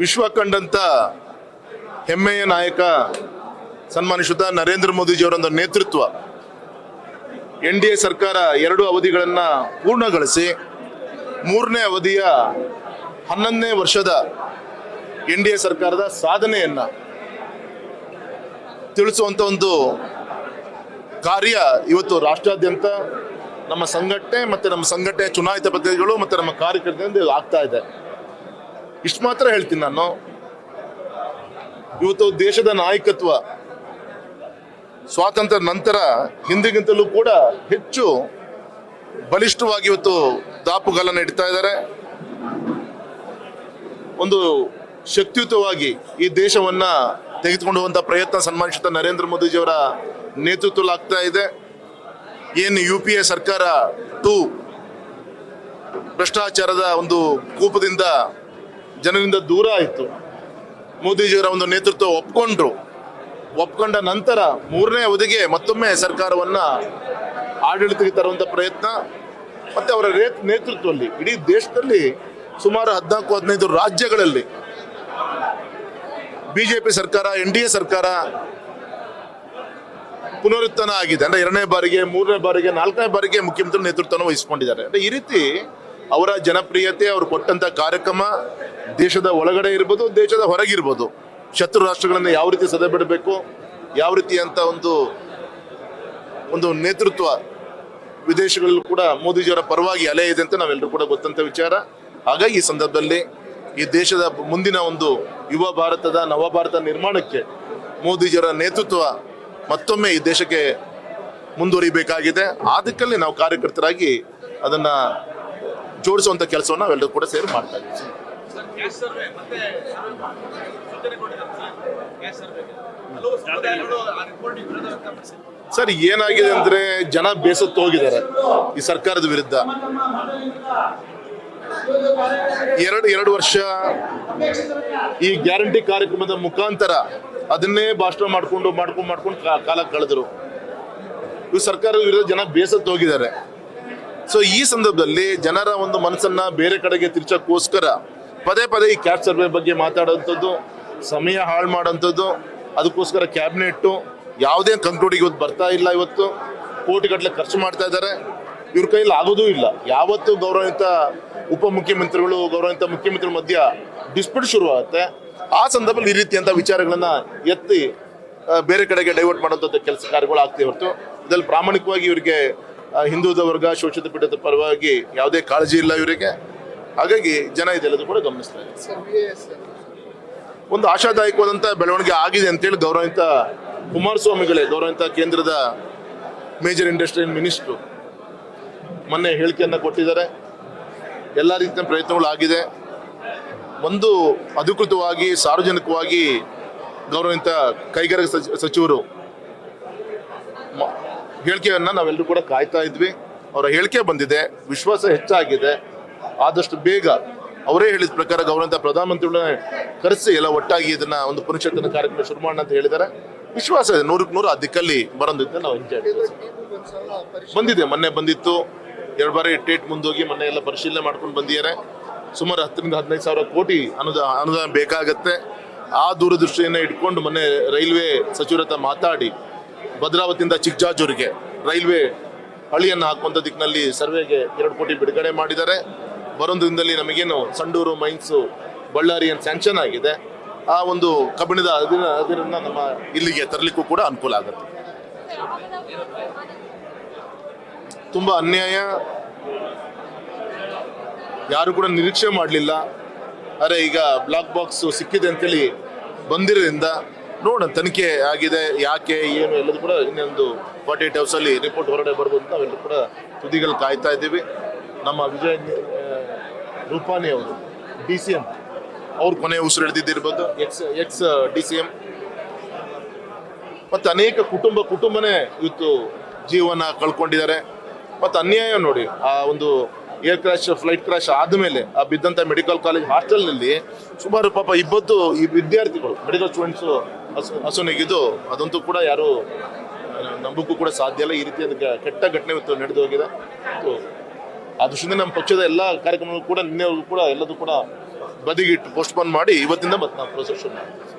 ವಿಶ್ವ ಕಂಡಂತ ಹೆಮ್ಮೆಯ ನಾಯಕ ಸನ್ಮಾನಿಸಿದ ನರೇಂದ್ರ ಮೋದಿಜಿಯವರೊಂದು ನೇತೃತ್ವ, ಎನ್ ಡಿ ಎ ಸರ್ಕಾರ ಎರಡು ಅವಧಿಗಳನ್ನು ಪೂರ್ಣಗೊಳಿಸಿ, ಮೂರನೇ ಅವಧಿಯ ಹನ್ನೊಂದನೇ ವರ್ಷದ ಎನ್ ಡಿ ಎ ಸರ್ಕಾರದ ಸಾಧನೆಯನ್ನು ತಿಳಿಸುವಂಥ ಒಂದು ಕಾರ್ಯ ಇವತ್ತು ರಾಷ್ಟ್ರಾದ್ಯಂತ ನಮ್ಮ ಸಂಘಟನೆ ಮತ್ತು ನಮ್ಮ ಸಂಘಟನೆ ಚುನಾಯಿತ ಪ್ರತಿನಿಧಿಗಳು ಮತ್ತು ನಮ್ಮ ಕಾರ್ಯಕರ್ತರಿಂದ ಆಗ್ತಾ ಇದೆ. ಇಷ್ಟು ಮಾತ್ರ ಹೇಳ್ತೀನಿ ನಾನು. ಇವತ್ತು ದೇಶದ ನಾಯಕತ್ವ, ಸ್ವಾತಂತ್ರ್ಯ ನಂತರ ಹಿಂದಿಗಿಂತಲೂ ಕೂಡ ಹೆಚ್ಚು ಬಲಿಷ್ಠವಾಗಿ ಇವತ್ತು ದಾಪುಗಾಲನ್ನು ಇಡ್ತಾ ಇದ್ದಾರೆ. ಒಂದು ಶಕ್ತಿಯುತವಾಗಿ ಈ ದೇಶವನ್ನ ತೆಗೆದುಕೊಂಡು ಹೋಗುವಂತ ಪ್ರಯತ್ನ ಸನ್ಮಾನಿಸಿದ ನರೇಂದ್ರ ಮೋದಿಜಿಯವರ ನೇತೃತ್ವದಲ್ಲಿ ಆಗ್ತಾ ಇದೆ. ಏನು ಯು ಪಿ ಎ ಸರ್ಕಾರ ಟು ಭ್ರಷ್ಟಾಚಾರದ ಒಂದು ಕೂಪದಿಂದ ಜನರಿಂದ ದೂರ ಆಯಿತು. ಮೋದಿಜಿಯವರ ಒಂದು ನೇತೃತ್ವ ಒಪ್ಕೊಂಡ್ರು. ಒಪ್ಕೊಂಡ ನಂತರ ಮೂರನೇ ಅವಧಿಗೆ ಮತ್ತೊಮ್ಮೆ ಸರ್ಕಾರವನ್ನ ಆಡಳಿತಕ್ಕೆ ತರುವಂತ ಪ್ರಯತ್ನ, ಮತ್ತೆ ಅವರ ರೇ- ನೇತೃತ್ವದಲ್ಲಿ, ಇಡೀ ದೇಶದಲ್ಲಿ ಸುಮಾರು ಹದಿನಾಲ್ಕು, ಹದಿನೈದು ರಾಜ್ಯಗಳಲ್ಲಿ ಬಿಜೆಪಿ ಸರ್ಕಾರ, ಎನ್ ಡಿ ಎ ಸರ್ಕಾರ ಪುನರುತ್ಥಾನ ಆಗಿದೆ. ಅಂದ್ರೆ ಎರಡನೇ ಬಾರಿಗೆ, ಮೂರನೇ ಬಾರಿಗೆ, ನಾಲ್ಕನೇ ಬಾರಿಗೆ ಮುಖ್ಯಮಂತ್ರಿ ನೇತೃತ್ವವನ್ನು ವಹಿಸಿಕೊಂಡಿದ್ದಾರೆ. ಅಂದ್ರೆ ಈ ರೀತಿ ಅವರ ಜನಪ್ರಿಯತೆ, ಅವರು ಕೊಟ್ಟಂತ ಕಾರ್ಯಕ್ರಮ ದೇಶದ ಒಳಗಡೆ ಇರ್ಬೋದು, ದೇಶದ ಹೊರಗಿರ್ಬೋದು. ಶತ್ರು ರಾಷ್ಟ್ರಗಳನ್ನು ಯಾವ ರೀತಿ ಸದೆ ಬಿಡಬೇಕು, ಯಾವ ರೀತಿ ಅಂತ ಒಂದು ಒಂದು ನೇತೃತ್ವ ವಿದೇಶಗಳಲ್ಲೂ ಕೂಡ ಮೋದಿಜಿಯವರ ಪರವಾಗಿ ಅಲೆ ಇದೆ ಅಂತ ನಾವೆಲ್ಲರೂ ಕೂಡ ಗೊತ್ತಂತ ವಿಚಾರ. ಹಾಗಾಗಿ ಈ ಸಂದರ್ಭದಲ್ಲಿ ಈ ದೇಶದ ಮುಂದಿನ ಒಂದು ಯುವ ಭಾರತದ, ನವ ಭಾರತ ನಿರ್ಮಾಣಕ್ಕೆ ಮೋದಿಜಿಯವರ ನೇತೃತ್ವ ಮತ್ತೊಮ್ಮೆ ಈ ದೇಶಕ್ಕೆ ಮುಂದುವರಿಬೇಕಾಗಿದೆ. ಅದಕ್ಕಲ್ಲಿ ನಾವು ಕಾರ್ಯಕರ್ತರಾಗಿ ಅದನ್ನ ಜೋಡಿಸುವಂತ ಕೆಲಸವನ್ನು ನಾವೆಲ್ಲರೂ ಕೂಡ ಸೇರಿ ಮಾಡ್ತಾ ಇದ್ದೀವಿ. ಸರ್. ಏನಾಗಿದೆ ಅಂದ್ರೆ ಜನ ಬೇಸತ್ತು ಹೋಗಿದ್ದಾರೆ ಈ ಸರ್ಕಾರದ ವಿರುದ್ಧ. ಎರಡು ಎರಡು ವರ್ಷ ಈ ಗ್ಯಾರಂಟಿ ಕಾರ್ಯಕ್ರಮದ ಮುಖಾಂತರ ಅದನ್ನೇ ಭಾಷಣ ಮಾಡ್ಕೊಂಡು ಮಾಡ್ಕೊಂಡು ಮಾಡ್ಕೊಂಡು ಕಾಲ ಕಳೆದ್ರು. ಈ ಸರ್ಕಾರದ ವಿರುದ್ಧ ಜನ ಬೇಸತ್ತು ಹೋಗಿದ್ದಾರೆ. ಸೊ ಈ ಸಂದರ್ಭದಲ್ಲಿ ಜನರ ಒಂದು ಮನಸ್ಸನ್ನ ಬೇರೆ ಕಡೆಗೆ ತಿರ್ಚಕ್ಕೋಸ್ಕರ ಪದೇ ಪದೇ ಈ ಕ್ಯಾಬ್ ಸರ್ವೆ ಬಗ್ಗೆ ಮಾತಾಡೋಂಥದ್ದು, ಸಮಯ ಹಾಳು ಮಾಡೋಂಥದ್ದು, ಅದಕ್ಕೋಸ್ಕರ ಕ್ಯಾಬಿನೆಟ್ಟು ಯಾವುದೇ ಕಂಕ್ಲೂಡಿಗೆ ಇವತ್ತು ಬರ್ತಾ ಇಲ್ಲ ಇವತ್ತು. ಕೋಟಿಗಟ್ಟಲೆ ಖರ್ಚು ಮಾಡ್ತಾ ಇದ್ದಾರೆ. ಇವ್ರ ಕೈಯಲ್ಲಿ ಆಗೋದೂ ಇಲ್ಲ. ಯಾವತ್ತು ಗೌರವಿತ ಉಪಮುಖ್ಯಮಂತ್ರಿಗಳು ಗೌರವಿತ ಮುಖ್ಯಮಂತ್ರಿಗಳ ಮಧ್ಯ ಡಿಸ್ಪ್ಯೂಟ್ ಶುರುವಾಗುತ್ತೆ ಆ ಸಂದರ್ಭದಲ್ಲಿ ಈ ರೀತಿಯಂಥ ವಿಚಾರಗಳನ್ನ ಎತ್ತಿ ಬೇರೆ ಕಡೆಗೆ ಡೈವರ್ಟ್ ಮಾಡುವಂಥ ಕೆಲಸ ಕಾರ್ಯಗಳು ಆಗ್ತೇ ಹೊರತು. ಇದರಲ್ಲಿ ಪ್ರಾಮಾಣಿಕವಾಗಿ ಇವರಿಗೆ ಆ, ಹಿಂದುಳಿದ ವರ್ಗ ಶೋಷಿತ ಪೀಠದ ಪರವಾಗಿ ಯಾವುದೇ ಕಾಳಜಿ ಇಲ್ಲ ಇವರಿಗೆ. ಹಾಗಾಗಿ ಜನ ಇದೆಲ್ಲದೂ ಕೂಡ ಗಮನಿಸ್ತಾ ಇದೆ ಒಂದು ಆಶಾದಾಯಕವಾದಂಥ ಬೆಳವಣಿಗೆ ಆಗಿದೆ ಅಂತೇಳಿ ಗೌರವಿತ ಕುಮಾರಸ್ವಾಮಿಗಳೇ ಗೌರವಿತ ಕೇಂದ್ರದ ಮೇಜರ್ ಇಂಡಸ್ಟ್ರಿಯಲ್ ಮಿನಿಸ್ಟ್ರು ಮೊನ್ನೆ ಹೇಳಿಕೆಯನ್ನು ಕೊಟ್ಟಿದ್ದಾರೆ. ಎಲ್ಲ ರೀತಿಯ ಪ್ರಯತ್ನಗಳು ಆಗಿದೆ. ಒಂದು ಅಧಿಕೃತವಾಗಿ ಸಾರ್ವಜನಿಕವಾಗಿ ಗೌರವಿತ ಕೈಗಾರಿಕಾ ಸಚಿ- ಸಚಿವರು ಹೇಳಿಕೆಯನ್ನ ನಾವೆಲ್ಲರೂ ಕೂಡ ಕಾಯ್ತಾ ಇದ್ವಿ. ಅವರ ಹೇಳಿಕೆ ಬಂದಿದೆ. ವಿಶ್ವಾಸ ಹೆಚ್ಚಾಗಿದೆ. ಆದಷ್ಟು ಬೇಗ ಅವರೇ ಹೇಳಿದ ಪ್ರಕಾರ ಗೌರವಂತ ಪ್ರಧಾನಮಂತ್ರಿಗಳನ್ನ ಕರೆಸಿ, ಎಲ್ಲ ಒಟ್ಟಾಗಿ ಇದನ್ನ ಒಂದು ಪುನಶ್ಚೇತನ ಕಾರ್ಯಕ್ರಮ ಶುರು ಮಾಡೋಣ ಅಂತ ಹೇಳಿದ್ದಾರೆ. ವಿಶ್ವಾಸ ಇದೆ. ನೂರಕ್ಕೆ ನೂರು ಆ ದಿಕ್ಕಲ್ಲಿ ಬರೋದಿದ್ದ ನಾವು ಎಂಜಾಯ್ ಬಂದಿದೆ. ಮೊನ್ನೆ ಬಂದಿತ್ತು. ಎರಡು ಬಾರಿ ಟೇಟ್ ಮುಂದೋಗಿ ಮೊನ್ನೆ ಎಲ್ಲ ಪರಿಶೀಲನೆ ಮಾಡ್ಕೊಂಡು ಬಂದಿದ್ದಾರೆ. ಸುಮಾರು ಹತ್ತರಿಂದ ಹದಿನೈದು ಸಾವಿರ ಕೋಟಿ ಅನುದಾನ ಅನುದಾನ ಬೇಕಾಗತ್ತೆ. ಆ ದೂರದೃಷ್ಟಿಯನ್ನು ಇಟ್ಕೊಂಡು ಮೊನ್ನೆ ರೈಲ್ವೆ ಸಚಿವರ ಮಾತಾಡಿ ಭದ್ರಾವತಿಯಿಂದ ಚಿಕ್ಕಜಾಜೂರಿಗೆ ರೈಲ್ವೆ ಹಳಿಯನ್ನು ಹಾಕುವಂಥ ದಿಕ್ಕಿನಲ್ಲಿ ಸರ್ವೆಗೆ ಎರಡು ಕೋಟಿ ಬಿಡುಗಡೆ ಮಾಡಿದ್ದಾರೆ. ಬರೋದು ದಿನದಲ್ಲಿ ನಮಗೇನು ಸಂಡೂರು, ಮೈನ್ಸು, ಬಳ್ಳಾರಿ ಏನು ಸ್ಯಾಂಕ್ಷನ್ ಆಗಿದೆ, ಆ ಒಂದು ಕಬ್ಬಿಣದ ಅದಿನ ಅದರಿಂದ ನಮ್ಮ ಇಲ್ಲಿಗೆ ತರಲಿಕ್ಕೂ ಕೂಡ ಅನುಕೂಲ ಆಗುತ್ತೆ. ತುಂಬ ಅನ್ಯಾಯ. ಯಾರು ಕೂಡ ನಿರೀಕ್ಷೆ ಮಾಡಲಿಲ್ಲ. ಅರೆ ಈಗ ಬ್ಲಾಕ್ ಬಾಕ್ಸ್ ಸಿಕ್ಕಿದೆ ಅಂತೇಳಿ ಬಂದಿರೋದ್ರಿಂದ ನೋಡೋಣ, ತನಿಖೆ ಆಗಿದೆ, ಯಾಕೆ, ಏನು ಎಲ್ಲದೂ ಕೂಡ ಇನ್ನೊಂದು ಫಾರ್ಟಿ ಏಟ್ ಹೌಸಲ್ಲಿ ರಿಪೋರ್ಟ್ ಹೊರಗಡೆ ಬರ್ಬೋದು ಅಂತ ನಾವೆಲ್ಲರೂ ಕೂಡ ತುದಿಗಳು ಕಾಯ್ತಾ ಇದ್ದೀವಿ. ನಮ್ಮ ವಿಜಯ್ ರೂಪಾನಿ ಅವರು ಡಿ ಸಿ ಎಂ ಅವ್ರ ಕೊನೆ ಉಸಿರು ಹಿಡಿದಿದ್ದಿರ್ಬೋದು ex ex D C M ಮತ್ತು ಅನೇಕ ಕುಟುಂಬ, ಕುಟುಂಬನೇ ಇವತ್ತು ಜೀವನ ಕಳ್ಕೊಂಡಿದ್ದಾರೆ. ಮತ್ತು ಅನ್ಯಾಯ ನೋಡಿ, ಆ ಒಂದು ಏರ್ ಕ್ರಾಶ್ ಫ್ಲೈಟ್ ಕ್ರಾಶ್ ಆದಮೇಲೆ ಆ ಬಿದ್ದಂಥ ಮೆಡಿಕಲ್ ಕಾಲೇಜ್ ಹಾಸ್ಟೆಲ್ನಲ್ಲಿ ಸುಮಾರು ಪಾಪ ಇಬ್ಬತ್ತು ಈ ವಿದ್ಯಾರ್ಥಿಗಳು ಮೆಡಿಕಲ್ ಸ್ಟೂಡೆಂಟ್ಸು ಹಸು ಹಸುನಿಗಿದ್ದು ಅದಂತೂ ಕೂಡ ಯಾರು ನಂಬಕ್ಕೂ ಕೂಡ ಸಾಧ್ಯ ಇಲ್ಲ. ಈ ರೀತಿ ಅದಕ್ಕೆ ಕೆಟ್ಟ ಘಟನೆ ಇವತ್ತು ನಡೆದು ಹೋಗಿದೆ. ಆ ದೃಷ್ಟಿಯಿಂದ ನಮ್ಮ ಪಕ್ಷದ ಎಲ್ಲ ಕಾರ್ಯಕ್ರಮಗಳು ಕೂಡ ನಿನ್ನೆವರೆಗೂ ಕೂಡ ಎಲ್ಲದೂ ಕೂಡ ಬದಿಗಿಟ್ಟು ಪೋಸ್ಟ್ಪೋನ್ ಮಾಡಿ ಇವತ್ತಿಂದ ಮತ್ತೆ ನಾವು ಪ್ರೊಸೆಸ್ ಶುರು ಮಾಡ್ತೀವಿ.